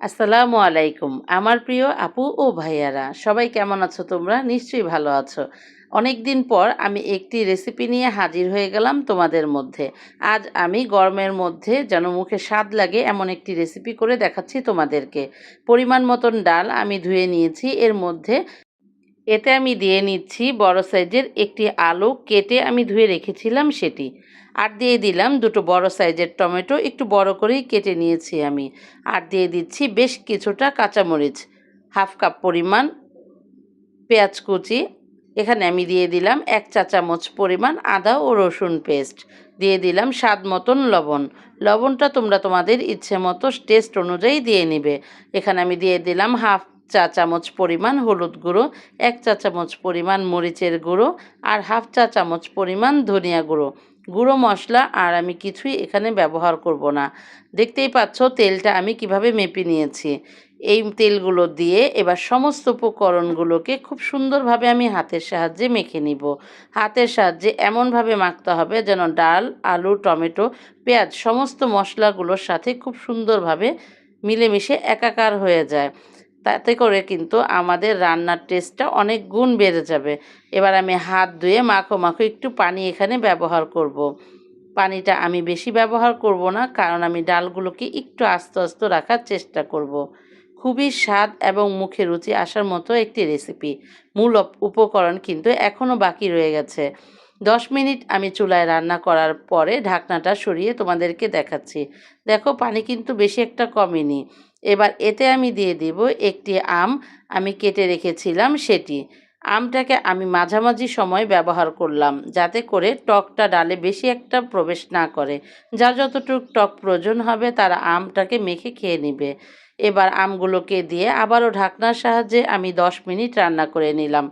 আসসালামু আলাইকুম। আমার প্রিয় আপু ও ভাইয়ারা, সবাই কেমন আছো তোমরা? নিশ্চয়ই ভালো আছো। অনেক দিন পর আমি একটি রেসিপি নিয়ে হাজির হয়ে গেলাম তোমাদের মধ্যে। আজ আমি গরমের মধ্যে যেন মুখে স্বাদ লাগে এমন একটি রেসিপি করে দেখাচ্ছি তোমাদেরকে। পরিমাণ মতন ডাল আমি ধুয়ে নিয়েছি। এর মধ্যে এতে আমি দিয়ে নিচ্ছি বড় সাইজের একটি আলু, কেটে আমি ধুয়ে রেখেছিলাম সেটি। আর দিয়ে দিলাম দুটো বড় সাইজের টমেটো, একটু বড় করেই কেটে নিয়েছি আমি। আর দিয়ে দিচ্ছি বেশ কিছুটা কাঁচামরিচ, হাফ কাপ পরিমাণ পেঁয়াজ কুচি। এখানে আমি দিয়ে দিলাম এক চা চামচ পরিমাণ আদা ও রসুন পেস্ট। দিয়ে দিলাম স্বাদ মতন লবণ। লবণটা তোমরা তোমাদের ইচ্ছে মতো টেস্ট অনুযায়ী দিয়ে নিবে। এখানে আমি দিয়ে দিলাম হাফ চা চামচ পরিমাণ হলুদ গুঁড়ো, এক চা চামচ পরিমাণ মরিচের গুঁড়ো আর হাফ চা চামচ পরিমাণ ধনিয়া গুঁড়ো। গুঁড়ো মশলা আর আমি কিছুই এখানে ব্যবহার করব না। দেখতেই পাচ্ছ তেলটা আমি কীভাবে মেপে নিয়েছি। এই তেলগুলো দিয়ে এবার সমস্ত উপকরণগুলোকে খুব সুন্দরভাবে আমি হাতের সাহায্যে মেখে নিব। হাতের সাহায্যে এমনভাবে মাখতে হবে যেন ডাল, আলু, টমেটো, পেঁয়াজ সমস্ত মশলাগুলোর সাথে খুব সুন্দরভাবে মিলেমিশে একাকার হয়ে যায়। তাতে করে কিন্তু আমাদের রান্নার টেস্টটা অনেক গুণ বেড়ে যাবে। এবার আমি হাত ধুয়ে মাখো মাখো একটু পানি এখানে ব্যবহার করব। পানিটা আমি বেশি ব্যবহার করব না, কারণ আমি ডালগুলোকে একটু আস্তে আস্তে রাখার চেষ্টা করব। খুবই স্বাদ এবং মুখে রুচি আসার মতো একটি রেসিপি মূল উপকরণ কিন্তু এখনও বাকি রয়ে গেছে। দশ মিনিট আমি চুলায় রান্না করার পরে ঢাকনাটা সরিয়ে তোমাদেরকে দেখাচ্ছি। দেখো পানি কিন্তু বেশি একটা কমেনি। এবার এতে আমি দিয়ে দেব একটি আম। আমি কেটে রেখেছিলাম সেটি। আমটাকে আমি মাঝামাঝি সময় ব্যবহার করলাম যাতে করে টকটা ডালে বেশি একটা প্রবেশ না করে। যা যতটুক টক প্রয়োজন হবে তারা আমটাকে মেখে খেয়ে নেবে। এবার আমগুলোকে দিয়ে আবারও ঢাকনার সাহায্যে আমি দশ মিনিট রান্না করে নিলাম।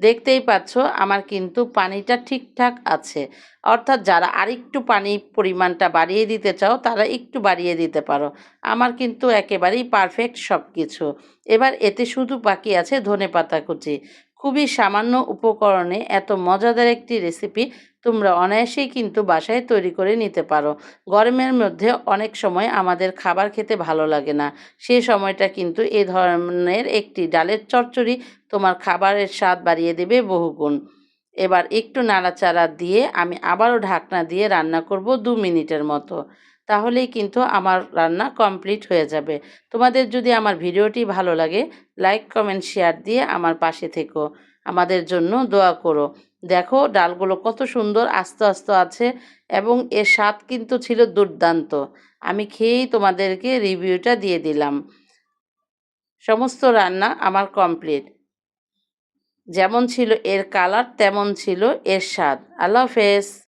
দেখতেই পাচ্ছ আমার কিন্তু পানিটা ঠিকঠাক আছে। অর্থাৎ যারা আরেকটু পানি পরিমাণটা বাড়িয়ে দিতে চাও, তারা একটু বাড়িয়ে দিতে পারো। আমার কিন্তু একেবারেই পারফেক্ট সব কিছু এবার এতে শুধু বাকি আছে ধনে পাতা কুচি। খুবই সামান্য উপকরণে এত মজাদার একটি রেসিপি তোমরা অনায়াসেই কিন্তু বাসায় তৈরি করে নিতে পারো। গরমের মধ্যে অনেক সময় আমাদের খাবার খেতে ভালো লাগে না। সেই সময়টা কিন্তু এ ধরনের একটি ডালের চচ্চড়ি তোমার খাবারের স্বাদ বাড়িয়ে দেবে বহুগুণ। এবার একটু নাড়াচাড়া দিয়ে আমি আবারও ঢাকনা দিয়ে রান্না করব দু মিনিটের মতো। তাহলেই কিন্তু আমার রান্না কমপ্লিট হয়ে যাবে। তোমাদের যদি আমার ভিডিওটি ভালো লাগে লাইক কমেন্ট শেয়ার দিয়ে আমার পাশে থেকো। আমাদের জন্য দোয়া করো। দেখো, ডালগুলো কত সুন্দর আস্তে আস্তে আছে এবং এর স্বাদ কিন্তু ছিল দুর্দান্ত। আমি খেয়েই তোমাদেরকে রিভিউটা দিয়ে দিলাম। সমস্ত রান্না আমার কমপ্লিট যেমন ছিল এর কালার তেমন ছিল এর স্বাদ। আল্লাহ হাফেজ।